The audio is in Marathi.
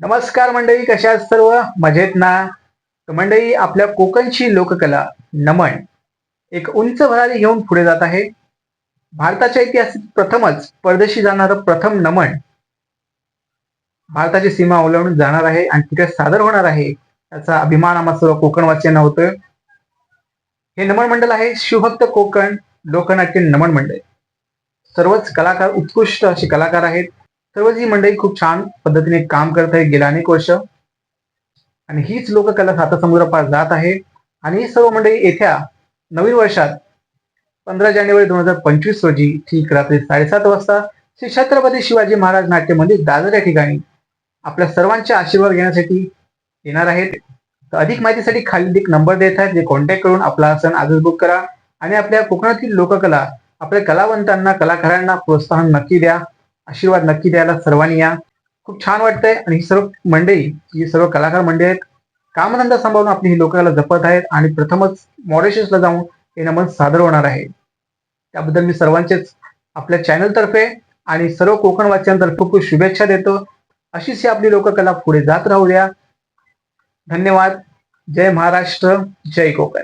नमस्कार मंडळी कशा सर्व? मजेत ना? तर मंडळी आपल्या कोकणची लोककला नमन एक उंच भरारी घेऊन पुढे जात आहे. भारताच्या इतिहासात प्रथमच परदेशी जाणारं प्रथम नमन भारताची सीमा ओलांडून जाणार आहे आणि तिथे सादर होणार आहे. त्याचा अभिमान आम्हा सर्व कोकणवासियांना होतोय. हे नमन मंडळ आहे शिवभक्त कोकण लोकनाट्य नमन मंडळ. सर्वच कलाकार उत्कृष्ट असे कलाकार आहेत. सर्वच ही मंडळी खूप छान पद्धतीने काम करत आहे गेल्या अनेक वर्ष. आणि हीच लोककला सातासमुद्रापार जात आहे. आणि ही सर्व मंडळी येत्या नवीन वर्षात पंधरा जानेवारी दोन हजार पंचवीस रोजी ठीक रात्री साडेसात वाजता श्री छत्रपती शिवाजी महाराज नाट्य मंदिर दादर या ठिकाणी आपल्या सर्वांचे आशीर्वाद घेण्यासाठी येणार आहेत. तर अधिक माहितीसाठी खाली एक नंबर देत आहेत. जे कॉन्टॅक्ट करून आपला सण आजच बुक करा. आणि आपल्या कोकणातील लोककला आपल्या कलावंतांना कलाकारांना प्रोत्साहन नक्की द्या. आशीर्वाद नक्की द्यायला सर्वांनी या. खूप छान वाटतंय आणि ही सर्व मंडळी ही सर्व कलाकार मंडळी आहेत. कामधंदा सांभाळून आपली ही लोककला जपत आहेत आणि प्रथमच मॉरिशसला जाऊन हे नमन सादर होणार आहे. त्याबद्दल मी सर्वांचेच आपल्या चॅनलतर्फे आणि सर्व कोकणवासियांतर्फे खूप खूप शुभेच्छा देतो. अशीच ही आपली लोककला पुढे जात राहू द्या. धन्यवाद. जय महाराष्ट्र. जय कोकण.